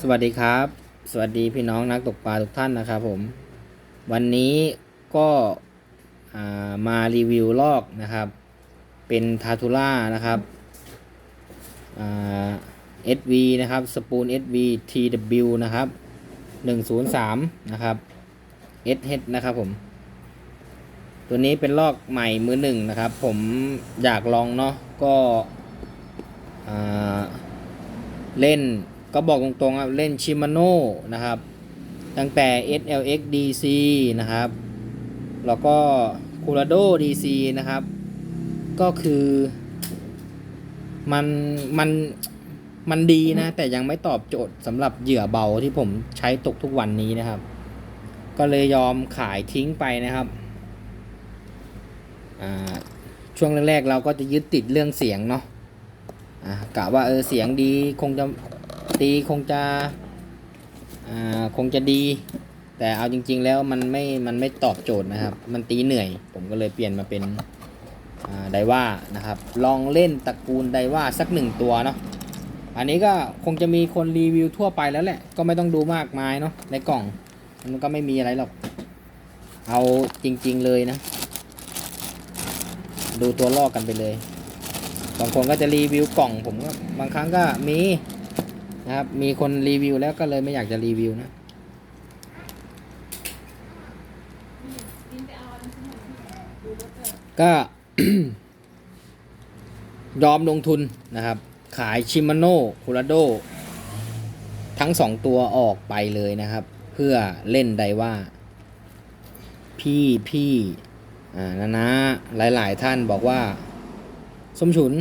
สวัสดีครับ สวัสดีพี่น้องนักตกปลาทุกท่านนะครับผม วันนี้ก็มารีวิวลอกนะครับ เป็นทาทูล่านะครับอ่า SV นะครับสปูน SV TW นะครับ103นะครับ SH นะครับผม ตัวนี้เป็นลอกใหม่มือหนึ่งนะครับ ผมอยากลองเนาะก็เล่น ก็บอกตรงๆครับเล่นชิมาโน่นะครับ ตั้งแต่ SLX DC นะครับ แล้วก็ Curado DC นะครับ ก็คือมันมันมันดีนะ แต่ยังไม่ตอบโจทย์สำหรับเหยื่อเบาที่ผมใช้ตกทุกวันนี้นะครับ ก็เลยยอมขายทิ้งไปนะครับช่วงแรกๆเราก็จะยึดติดเรื่องเสียงเนาะอ่ากะว่าเออเสียงดีคงจะ ตีคงจะคงจะดี แต่เอาจริง ๆ แล้วมันไม่มันไม่ตอบโจทย์นะครับ มันตีเหนื่อย ผมก็เลยเปลี่ยนมาเป็นไดว่านะครับ ลองเล่นตระกูลไดว่าสักหนึ่งตัวเนาะอันนี้ก็คงจะมีคนรีวิวทั่วไปแล้วแหละ ก็ไม่ต้องดูมากมายเนาะในกล่อง มันก็ไม่มีอะไรหรอก เอาจริง ๆ เลยนะ ดูตัวลอกกันไปเลยบางคนก็จะรีวิวกล่องผมก็บางครั้งก็มี นะครับ มีคนรีวิวแล้วก็เลยไม่อยากจะรีวิวนะ ก็ยอมลงทุนนะครับ ขายชิมาโน่คูราโดทั้งสองตัวออกไปเลยนะครับ เพื่อเล่นไดว่า พี่พี่อ่านะนะหลาย ๆ ท่านบอกว่า สมฉุน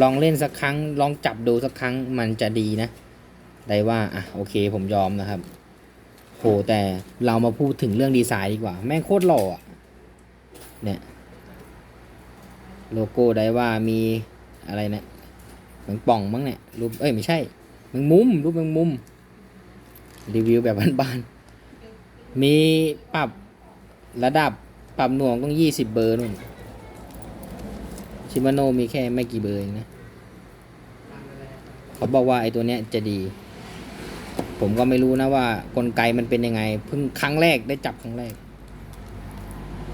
ลองเล่นสักครั้ง ลองจับดูสักครั้งมันจะดีนะ ได้ว่า อะ โอเคผมยอมนะครับโหแต่เรามาพูดถึงเรื่องดีไซน์ดีกว่า แม่งโคตรหล่ออะเนี่ย โลโก้ได้ว่ามีอะไรเนี่ยเหมือนป่องมั้งเนี่ยรูปเอ้ยไม่ใช่แมงมุม รูปแมงมุม รีวิวแบบบ้านๆมีปรับระดับปรับหน่วงต้องยี่สิบเบอร์นู่น ชิมาโนมีแค่ไม่กี่เบอร์เองนะเขาบอกว่าไอ้ตัวเนี้ยจะดี ผมก็ไม่รู้นะว่ากลไกมันเป็นยังไง เพิ่งครั้งแรกได้จับครั้งแรก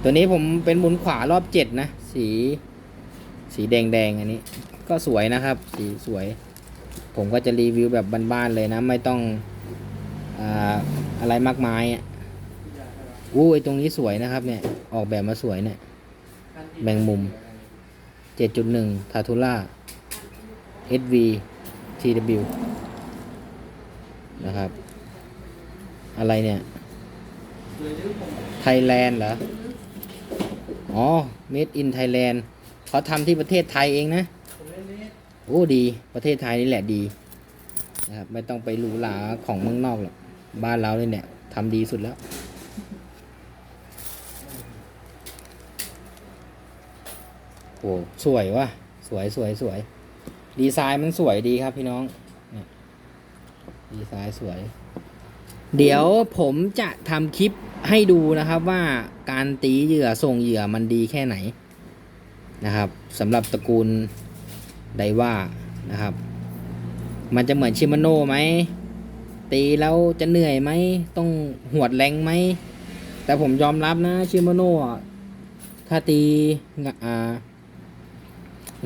ตัวนี้ผมเป็นหมุนขวารอบเจ็ดนะ สี สีแดงแดงอันนี้ ก็สวยนะครับ สีสวย ผมก็จะรีวิวแบบบ้านๆเลยนะ ไม่ต้องอาอะไรมากมายอะอู้ไอตรงนี้สวยนะครับเนี่ย ออกแบบมาสวยเนี่ยแบ่งมุม 7.1ทาทูล่า SV TW นะครับ อะไรเนี่ย ไทยแลนด์เหรอ อ๋อ Made in Thailand เขาทำที่ประเทศไทยเองนะ โอ้ดี ประเทศไทยนี่แหละดีนะครับ ไม่ต้องไปหรูหราของเมืองนอกหรอก บ้านเราเนี่ยทำดีสุดแล้ว โอ้สวยว่ะ สวยสวยสวย ดีไซน์มันสวยดีครับพี่น้อง ดีไซน์สวย เดี๋ยวผมจะทำคลิปให้ดูนะครับว่าการตีเหยื่อส่งเหยื่อมันดีแค่ไหนนะครับสำหรับตระกูลไดว่านะครับ มันจะเหมือนชิมาโน่ไหมตีแล้วจะเหนื่อยไหมต้องหวดแรงไหมแต่ผมยอมรับนะชิมาโน่ถ้าตีอ่า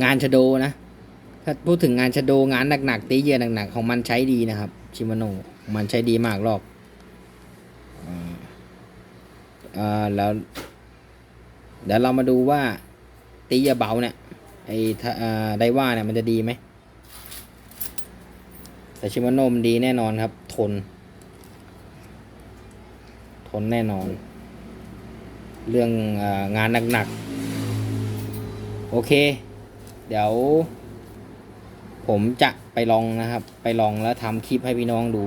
งานชโดนะ ถ้าพูดถึงงานชโดงานหนักๆตีเหยื่อหนักๆของมันใช้ดีนะครับ ชิมาโนมันใช้ดีมากหรอกอ่าอ่าแล้ว เดี๋ยวเรามาดูว่าตีเหยื่อเบาเนี่ยไอ้ถ้าอ่าไดว่าเนี่ยมันจะดีไหม แต่ชิมาโนมันดีแน่นอนครับ ทน ทนแน่นอน เรื่องอางานหนักๆ โอเค เดี๋ยว ผมจะไปลองนะครับ ไปลองแล้วทำคลิปให้พี่น้องดู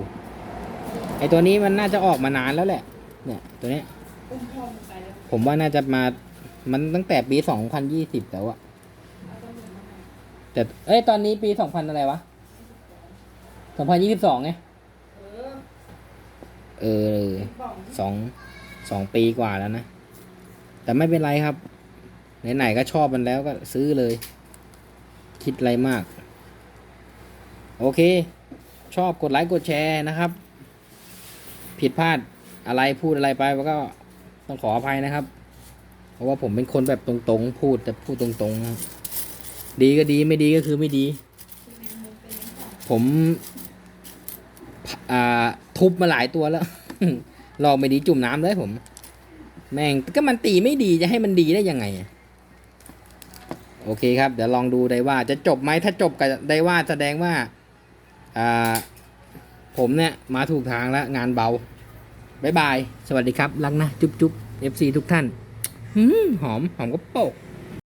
ไอตัวนี้มันน่าจะออกมานานแล้วแหละ เนี่ย ตัวเนี้ย ผมว่าน่าจะมา มันตั้งแต่ปีสองพันยี่สิบแล้วอะแต่ เอ้ย ตอนนี้ปีสองพันอะไรวะสองพันยี่สิบสองไง เออสองสองปีกว่าแล้วนะ แต่ไม่เป็นไรครับ ไหนๆก็ชอบมันแล้วก็ซื้อเลย คิดอะไรมาก โอเค ชอบกดไลค์กดแชร์นะครับ ผิดพลาดอะไรพูดอะไรไปก็ต้องขออภัยนะครับ เพราะว่าผมเป็นคนแบบตรงๆ พูดแต่พูดตรงๆครับดีก็ดีไม่ดีก็คือไม่ดี ผมอ่าทุบมาหลายตัวแล้วลองไม่ดีจุ่มน้ำเลยผม แม่งก็มันตีไม่ดีจะให้มันดีได้ยังไง โอเคครับ เดี๋ยวลองดูได้ว่าจะจบไหมถ้าจบกับได้ว่าแสดงว่าอ่าผมเนี่ยมาถูกทางแล้วงานเบาบายบาย สวัสดีครับ รักนะ จุ๊บจุ๊บ FC ทุกท่านหืมหอม หอมก็โปก